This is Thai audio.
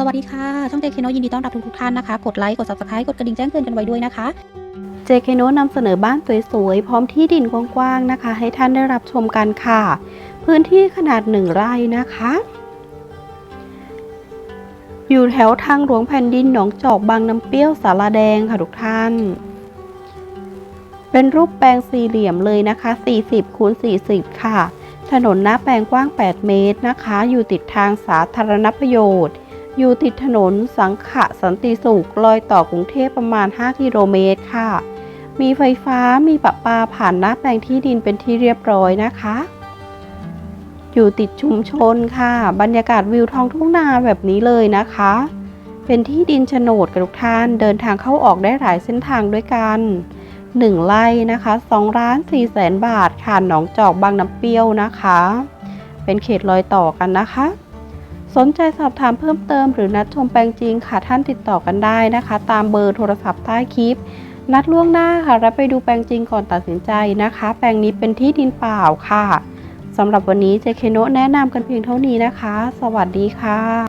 สวัสดีค่ะ ช่องเจคโนยินดีต้อนรับทุกๆท่านนะคะ กดไลค์ กด subscribe กดกระดิ่งแจ้งเตือนกันไว้ด้วยนะคะเจเคโนนำเสนอบ้านสวยๆ พร้อมที่ดินกว้างๆนะคะ ให้ท่านได้รับชมกันค่ะ พื้นที่ขนาดหนึ่งไร่นะคะ อยู่แถวทางหลวงแผ่นดินหนองจอกบางน้ำเปรี้ยวสาราแดงค่ะทุกท่าน เป็นรูปแปลงสี่เหลี่ยมเลยนะคะ 40คูณ40 ค่ะ ถนนหน้าแปลงกว้าง 8 เมตรนะคะ อยู่ติดทางสาธารณประโยชน์ อยู่ติดถนนสังขะสันติสุขรอยต่อกรุงเทพประมาณ 5 กิโลเมตรค่ะ มีไฟฟ้ามีประปาผ่านหน้าแปลงที่ดินเป็นที่เรียบร้อยนะคะ อยู่ติดชุมชนค่ะ บรรยากาศวิวท้องทุ่งนาแบบนี้เลยนะคะ เป็นที่ดินโฉนดกับทุกท่านเดินทางเข้าออกได้หลายเส้นทางด้วยกัน 1ไร่นะคะ2ล้าน4แสนบาทค่ะหนองจอกบางน้ำเปรี้ยวนะคะ เป็นเขตรอยต่อกันนะคะ สนใจสอบถามเพิ่มเติมหรือนัดชมแปลงจริงค่ะท่านติดต่อกันได้นะคะ ตามเบอร์โทรศัพท์ใต้คลิป นัดล่วงหน้าค่ะแล้วไปดูแปลงจริงก่อนตัดสินใจนะคะ แปลงนี้เป็นที่ดินเปล่าค่ะสำหรับวันนี้เจเคโนะแนะนำกันเพียงเท่านี้นะคะ สวัสดีค่ะ